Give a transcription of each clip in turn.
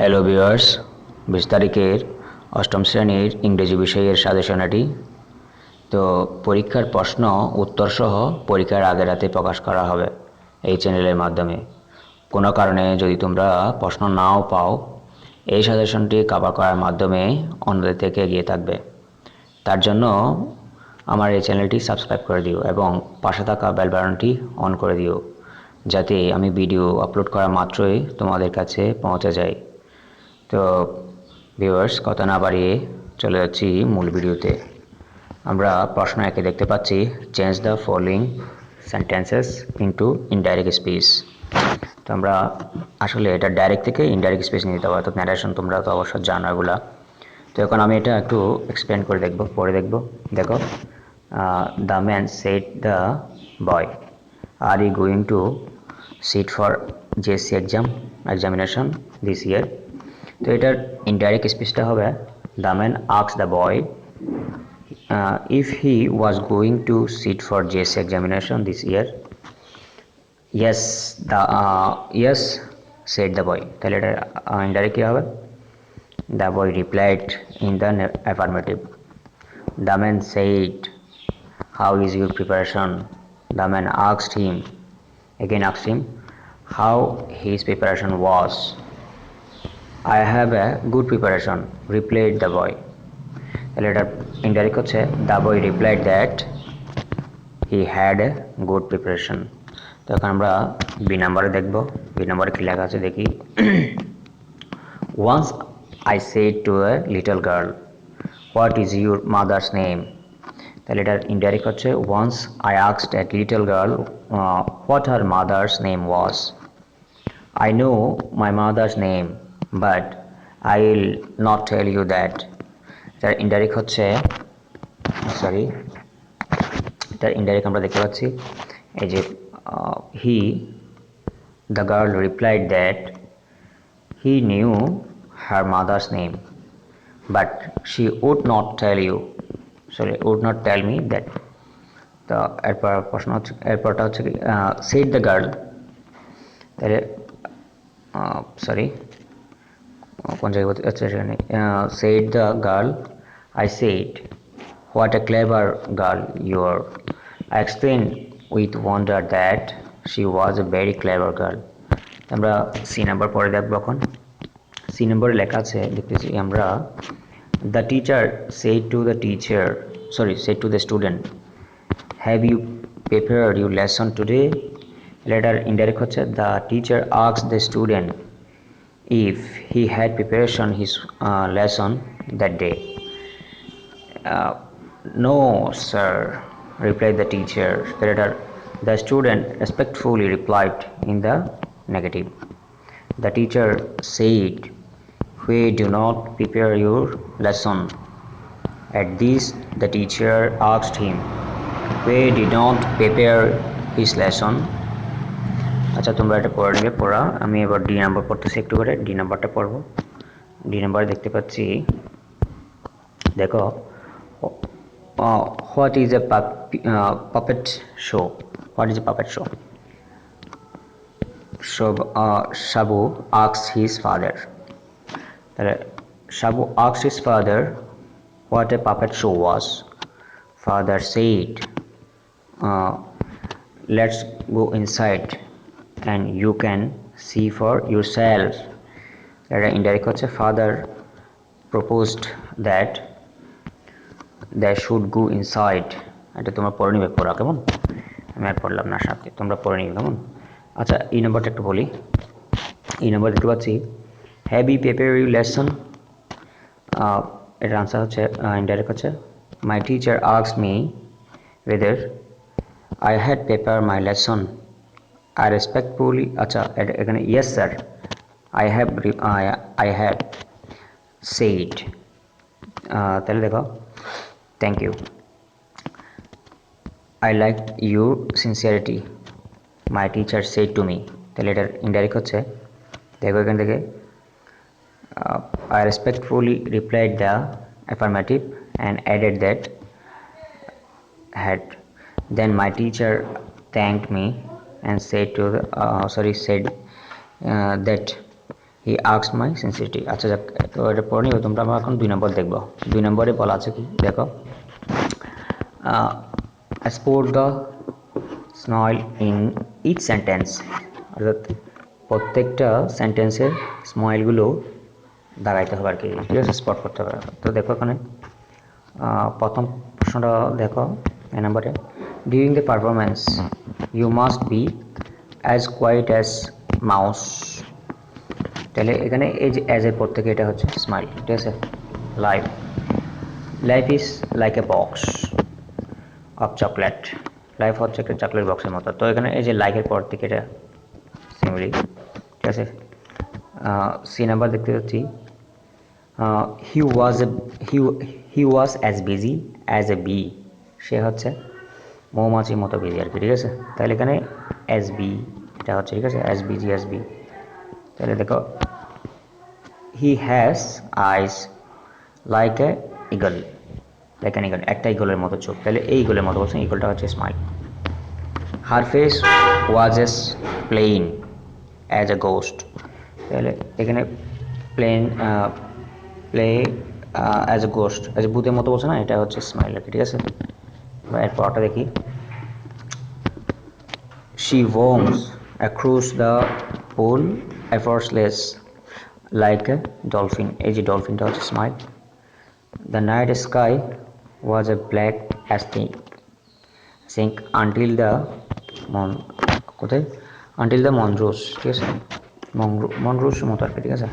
Hello viewers বিশ তারিখের অষ্টম শ্রেণির ইংরেজি বিষয়ের সাজেশনাটি। তো পরীক্ষার প্রশ্ন, উত্তরসহ পরীক্ষার আগের রাতে প্রকাশ করা হবে এই চ্যানেলের মাধ্যমে। কোনো কারণে যদি তোমরা প্রশ্ন নাও পাও, এই সাজেশনটি কভার করার মাধ্যমে অন্যদের থেকে এগিয়ে থাকবে। তার জন্য আমার এই চ্যানেলটি সাবস্ক্রাইব করে দিও এবং পাশে থাকা বেল অন করে দিও, যাতে আমি ভিডিও আপলোড করা মাত্রই তোমাদের কাছে পৌঁছে যায় তো ভিউয়ার্স কথা না বাড়িয়ে চলে যাচ্ছি মূল ভিডিওতে। আমরা প্রশ্ন একে দেখতে পাচ্ছি change the following sentences into indirect speech তো আমরা আসলে এটা ডাইরেক্ট থেকে ইনডাইরেক্ট স্পিচ নিতে হবে তো ন্যারেশন তোমরা তো অবশ্যই জানো এগুলা। তো এখন আমি এটা একটু এক্সপ্লেন করে দেখব পরে দেখব। দেখো the man said the boy are you going to sit for JSC exam examination this year তো এটার ইনডাইরেক্ট স্পিচটা হবে the man আক্স the boy if he was going to sit for JSC examination this year yes the yes said the boy তাহলে এটা indirect কী হবে? The boy replied in the affirmative the man said how is your preparation the man asked him, again asked him, how his preparation was i have a good preparation. Replied the boy. তাহলে এটা indirect হচ্ছে the boy replied that he had a good preparation তো এখন আমরা B নাম্বারে দেখব। B নাম্বারে কী লেখা আছে দেখি। Once I said to a little girl what is your mother's name তাহলে এটার ইনডাইরেক্ট হচ্ছে once I আক্সড a little girl what her mother's name was I know my mother's name but I will not tell you that এটার indirect হচ্ছে sorry এটার indirect আমরা দেখতে পাচ্ছি, এই যে he the girl replied that he knew her mother's name but she would not tell you sorry would not tell me that তো এরপর প্রশ্ন হচ্ছে, এরপরটা হচ্ছে কি সেট দ্য গার্ল তাহলে সরি জায়গায় বলতে আচ্ছা সেখানে said the girl I said what a clever girl your I explain with wonder that she was a very clever girl আমরা সি নাম্বার পরে দেখব এখন সি নম্বরে লেখা আছে দেখতেছি আমরা The teacher said to the teacher, sorry, said to the student, Have you prepared your lesson today? Later, indirect হচ্ছে the teacher asked the student if he had preparation his uh, lesson that day. Uh, no, sir, replied the teacher. Later, the student respectfully replied in the negative. The teacher said, we do not prepare your lesson. At this, the teacher asked him, we did not prepare his lesson. আচ্ছা তোমরা এটা পড়া নেবে পড়া। আমি এবার D number পড়তেছি একটু করে। ডি নাম্বারটা পড়ব। ডি নাম্বার দেখতে পাচ্ছি। দেখো what is a puppet show what is a puppet show সব সাবু আক্স হিজ ফাদার তাহলে, Sabu আক্স his father what a puppet show was father said let's go inside and you can see for yourself. এটা indirect হচ্ছে father proposed that they should go inside. এটা তোমরা পড়ে নিবে পড়া কেমন? আমি আর পড়লাম না, সাথে। তোমরা পড়ে নিবে, কেমন? আচ্ছা এই নাম্বারটা একটু বলি। এই নাম্বার দেখতে পাচ্ছি হ্যাভ পেপার ইউ লেসন এটার আনসার হচ্ছে ইনডাইরেক্ট হচ্ছে my teacher asks me whether I had paper my lesson I respectfully আচ্ছা এখানে yes sir I have I have said তাহলে দেখো thank you I like your sincerity my teacher said to me তাহলে এটার indirect হচ্ছে, দেখো এখান থেকে I respectfully replied the affirmative and added that had. Then my teacher thanked me and said to the uh, sorry said uh, that he asks মাই সিনসিরিটি আচ্ছা যাক তো এটা পড়ে নিবে তোমরা আমরা এখন দুই নম্বর দেখব। দুই নম্বরে বলা আছে কি? দেখো। Sport the smile in each sentence অর্থাৎ প্রত্যেকটা সেন্টেন্সের স্মাইলগুলো দাঁড়াইতে হবে আর কি ঠিক আছে? স্পট করতে হবে। তো দেখো এখানে প্রথম প্রশ্নটা দেখো এই নম্বরে। During the performance you must be as quiet as mouse তাহলে এখানে যে অ্যাজ এর পর থেকে এটা হচ্ছে স্মাইল ঠিক আছে? Life life is like a box of chocolate life হচ্ছে একটা চকলেট বক্সের মতো। তো এখানে এই যে লাইকের পর থেকে এটা সিমিলি ঠিক আছে? সি নাম্বার দেখতে পাচ্ছি। He was he he was as busy as a bee সে হচ্ছে মৌমাছির মতো বিজি আর কি ঠিক আছে? তাহলে এখানে এস বি এটা হচ্ছে, ঠিক আছে? এস বিজি এস বি তাহলে দেখো he has eyes like a eagle like an eagle একটা ইগলের মতো চোখ। তাহলে এই ইগলের মতো বলছেন ইগলটা হচ্ছে smile her face was as plain as a ghost তাহলে এখানে plain play as a ghost as a ভূতের মতো বলছে না, এটা হচ্ছে স্মাইল আর ঠিক আছে? বা এর পরটা দেখি She worms across the pool effortless like a dolphin. এই যে ডলফিনটা হচ্ছে smile The night sky was a black as think sink until the মন কোথায় until the monroes ঠিক আছে মনরোস মতো আর কি ঠিক আছে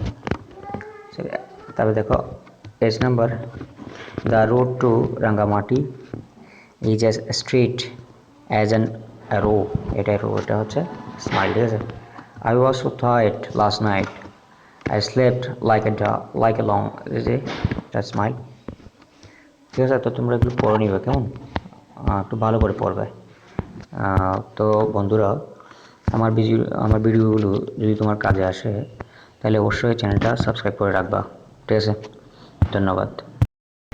তারপরে দেখো page number the road to Rangamati is as straight as an arrow এটা রো এটা হচ্ছে স্মাইল ঠিক আছে? I was so থাইট last night I slept like a like a log এটা স্মাইল ঠিক আছে, তো তোমরা একটু পড়ে নিবে, কেমন? একটু ভালো করে পড়বে। তো বন্ধুরা, আমার ভিডিও আমার ভিডিওগুলো যদি তোমার কাজে আসে, তাহলে অবশ্যই চ্যানেলটা সাবস্ক্রাইব করে রাখবা। ঠিক আছে? ধন্যবাদ।